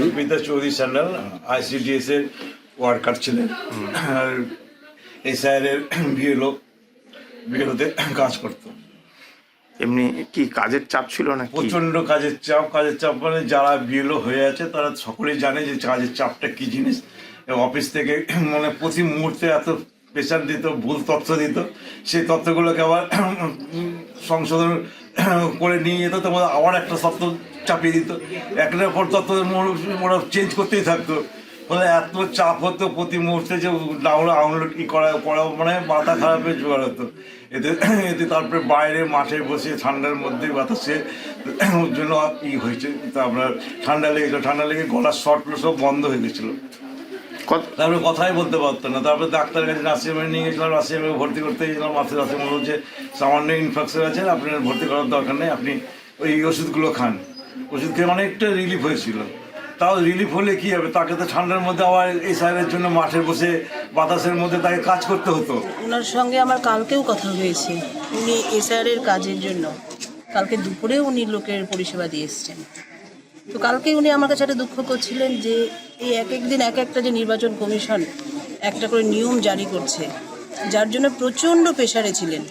সুবিধা চৌধুরী স্যান্ডাল আইসিডিএস এর ওয়ার্কার ছিলেন। আর এসআইআর বিএলও বিএলওতে কাজ করতো। এমনি কি কাজের চাপ ছিল না প্রচণ্ড কাজের চাপ কাজের চাপ মানে যারা বিএলও হয়ে আছে তারা সকলেই জানে যে কাজের চাপটা কি জিনিস। অফিস থেকে মানে প্রতি মুহূর্তে এত প্রেশার দিত ভুল তথ্য দিত। সেই তথ্যগুলোকে আবার সংশোধন করে নিয়ে যেত তো আবার একটা তথ্য চাপিয়ে দিত। একটার পর তথ্য ওরা চেঞ্জ করতেই থাকতো। ফলে এত চাপ হতো প্রতি মুহূর্তে যে ডাউন আউনলোড কি করা করা মানে মাথা খারাপের জোগাড় হতো। এতে এতে তারপরে বাইরে মাঠে বসে ঠান্ডার মধ্যে বাতাসে ওর জন্য ই হয়েছে। তা আপনার ঠান্ডা লেগেছিল ঠান্ডা লেগে গলার শর্টগুলো সব বন্ধ হয়ে গেছিল। তারপরে কথাই বলতে পারতো না। তারপরে ডাক্তারের কাছে নার্সিংহোমে নিয়ে গেছিলাম নার্সিংহোমে ভর্তি করতে গেছিলাম। মাসে মাথায় নার্সিংহোম বলছে সামান্য ইনফেকশন আছে আপনার ভর্তি করার দরকার নেই আপনি ওই ওষুধগুলো খান। ওষুধ খেয়ে অনেকটা রিলিফ হয়েছিল। তাও রিলিফ হলে কি হবে? তাকে তো ঠান্ডার মধ্যে আবার এই সাইডের জন্য মাঠে বসে বাতাসের মধ্যে তাকে কাজ করতে হতো। ওনার সঙ্গে আমার কালকেও কথা হয়েছে। উনি এসআর এর কাজের জন্য। কালকে দুপুরে উনি লোকের পরিষেবা দিয়ে এসছেন। তো কালকে উনি আমার কাছে একটা দুঃখ করছিলেন যে, এই এক এক দিন এক একটা যে নির্বাচন কমিশন একটা করে নিয়ম জারি করছে, যার জন্য প্রচণ্ড প্রেশারে ছিলেন।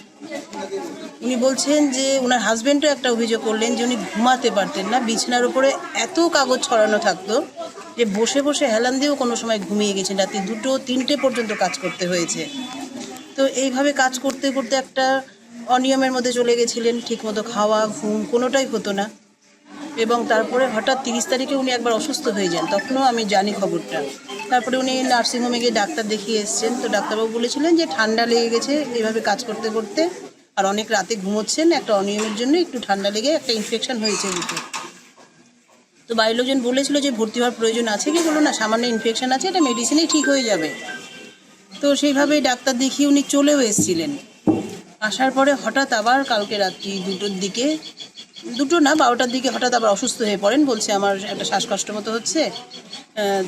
উনি বলছেন যে ওনার হাজব্যান্ডও একটা অভিযোগ করলেন যে উনি ঘুমাতে পারতেন না, বিছানার উপরে এত কাগজ ছড়ানো থাকতো যে বসে বসে হেলান দিয়েও কোনো সময় ঘুমিয়ে গেছেন। রাতে দুটো তিনটে পর্যন্ত কাজ করতে হয়েছে। তো এইভাবে কাজ করতে করতে একটা অনিয়মের মধ্যে চলে গেছিলেন, ঠিকমতো খাওয়া, ঘুম কোনোটাই হতো না। এবং তারপরে হঠাৎ তিরিশ তারিখে উনি একবার অসুস্থ হয়ে যান, তখনও আমি জানি খবরটা। তারপরে উনি নার্সিংহোমে গিয়ে ডাক্তার দেখিয়ে এসছেন। তো ডাক্তারবাবু বলেছিলেন যে ঠান্ডা লেগে গেছে এভাবে কাজ করতে করতে আর অনেক রাতে ঘুমোচ্ছেন, একটা অনিয়মের জন্য একটু ঠান্ডা লেগে একটা ইনফেকশন হয়েছে বুকে তো বাড়ির লোকজন বলেছিল যে ভর্তি হওয়ার প্রয়োজন আছে কি? বলো না, সামান্য ইনফেকশন আছে, এটা মেডিসিনেই ঠিক হয়ে যাবে। তো সেইভাবেই ডাক্তার দেখিয়ে উনি চলেও এসেছিলেন। আসার পরে হঠাৎ আবার কালকে রাত্রি দুটোর দিকে, দুটো না, বারোটার দিকে হঠাৎ আবার অসুস্থ হয়ে পড়েন, বলছে আমার একটা শ্বাসকষ্ট মতো হচ্ছে।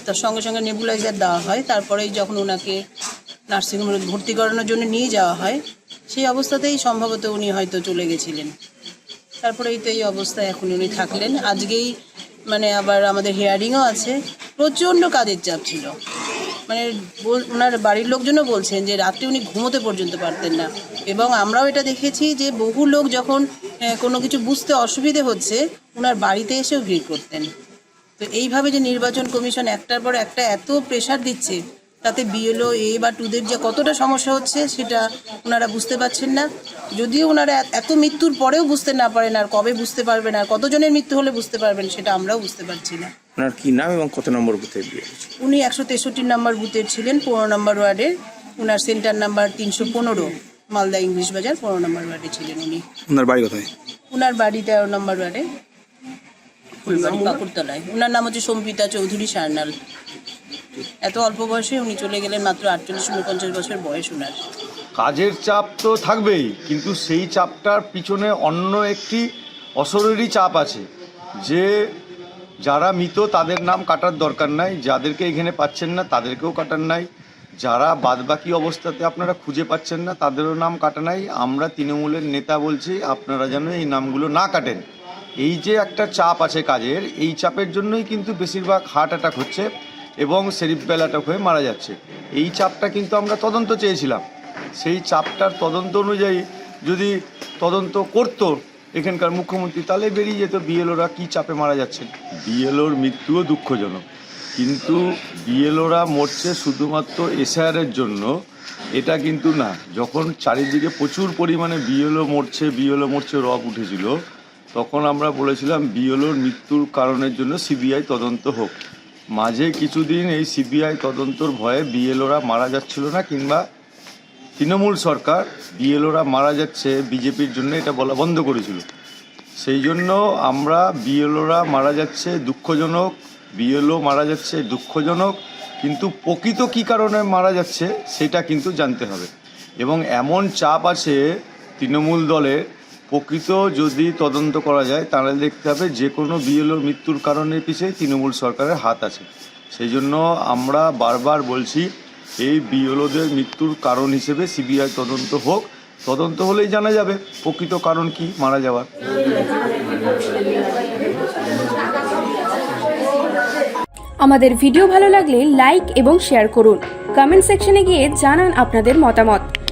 তার সঙ্গে সঙ্গে নেবুলাইজার দেওয়া হয়, তারপরেই যখন ওনাকে নার্সিংহোমে ভর্তি করানোর জন্য নিয়ে যাওয়া হয় সেই অবস্থাতেই সম্ভবত উনি হয়তো চলে গেছিলেন। তারপরেই তো এই অবস্থায় এখন উনি থাকলেন। আজকেই মানে আবার আমাদের হিয়ারিংও আছে। প্রচণ্ড কাজের চাপ ছিল। মানে ওনার বাড়ির লোকজনও বলছেন যে রাত্রে উনি ঘুমোতে পর্যন্ত পারতেন না। এবং আমরাও এটা দেখেছি যে বহু লোক যখন কোনো কিছু বুঝতে অসুবিধে হচ্ছে ওনার বাড়িতে এসেও ভিড় করতেন। তো এইভাবে যে নির্বাচন কমিশন একটার পর একটা এত প্রেশার দিচ্ছে তাতে বিএলও এ বা টুদের যে কতটা সমস্যা হচ্ছে সেটা ওনারা বুঝতে পারছেন না। যদিও ওনারা এত- এত মৃত্যুর পরেও বুঝতে না পারেন আর কবে বুঝতে পারবেন আর কতজনের মৃত্যু হলে বুঝতে পারবেন সেটা আমরাও বুঝতে পারছি না। আপনার কি নাম এবং কত নম্বর বুথে বিয়ে উনি একশো তেষট্টি নম্বর বুথের ছিলেন পনেরো নম্বর ওয়ার্ডের। ওনার সেন্টার নাম্বার তিনশো পনেরো মালদা ইংলিশ বাজার পনেরো নম্বর ওয়ার্ডে ছিলেন উনি। ওনার বাড়ি কোথায়? ওনার বাড়ি তেরো নম্বর ওয়ার্ডে। ফুলবাড়ি কাকুরতলায় ওনার নাম হচ্ছে সম্পিতা চৌধুরী সারনাল। এত অল্প বয়সে উনি চলে গেলেন মাত্র আটচল্লিশ উনপঞ্চাশ বছর বয়স ওনার। কাজের চাপ তো থাকবেই, কিন্তু সেই চাপটার পিছনে অন্য একটি অশরীরী চাপ আছে, যে যারা মৃত তাদের নাম কাটার দরকার নাই, যাদেরকে এখানে পাচ্ছেন না তাদেরকেও কাটার নাই, যারা বাদবাকি অবস্থাতে আপনারা খুঁজে পাচ্ছেন না তাদেরও নাম কাটা নাই, আমরা তৃণমূলের নেতা বলছি, আপনারা যেন এই নামগুলো না কাটেন। এই যে একটা চাপ আছে কাজের, এই চাপের জন্যই কিন্তু বেশিরভাগ হার্ট অ্যাটাক হচ্ছে। এবং সেরিব্রাল অ্যাটাক হয়ে মারা যাচ্ছে। এই চাপটা কিন্তু আমরা তদন্ত চেয়েছিলাম। সেই চাপটার তদন্ত অনুযায়ী যদি তদন্ত করতো এখানকার মুখ্যমন্ত্রী, তাহলে বেরিয়ে যেত বিএলওরা কী চাপে মারা যাচ্ছেন বিএলওর মৃত্যুও দুঃখজনক। কিন্তু বিএলওরা মরছে শুধুমাত্র এসআইআরের জন্য, এটা কিন্তু না। যখন চারিদিকে প্রচুর পরিমাণে বিএলও মরছে বিএলও মরছে, রব উঠেছিল, তখন আমরা বলেছিলাম বিএলওর মৃত্যুর কারণের জন্য সিবিআই তদন্ত হোক। মাঝে কিছুদিন এই সিবিআই তদন্তর ভয়ে বিএলওরা মারা যাচ্ছিল না কিংবা তৃণমূল সরকার বিএলওরা মারা যাচ্ছে বিজেপির জন্য এটা বলা বন্ধ করেছিল। সেই জন্য আমরা বিএলওরা মারা যাচ্ছে দুঃখজনক, বিএলও মারা যাচ্ছে দুঃখজনক, কিন্তু প্রকৃত কী কারণে মারা যাচ্ছে সেটা কিন্তু জানতে হবে। এবং এমন চাপ আছে তৃণমূল দলের প্রকৃত যদি তদন্ত করা যায়, তাহলে দেখতে হবে যে কোনো বিএলওর মৃত্যুর কারণের পিছিয়ে তৃণমূল সরকারের হাত আছে। সেই জন্য আমরা বারবার বলছি, এই বিএলওদের মৃত্যুর কারণ হিসেবে সিবিআই তদন্ত হোক। তদন্ত হলেই জানা যাবে প্রকৃত কারণ কি মারা যাওয়ার। আমাদের ভিডিও ভালো লাগলে লাইক এবং শেয়ার করুন। কমেন্ট সেকশনে গিয়ে জানান আপনাদের মতামত।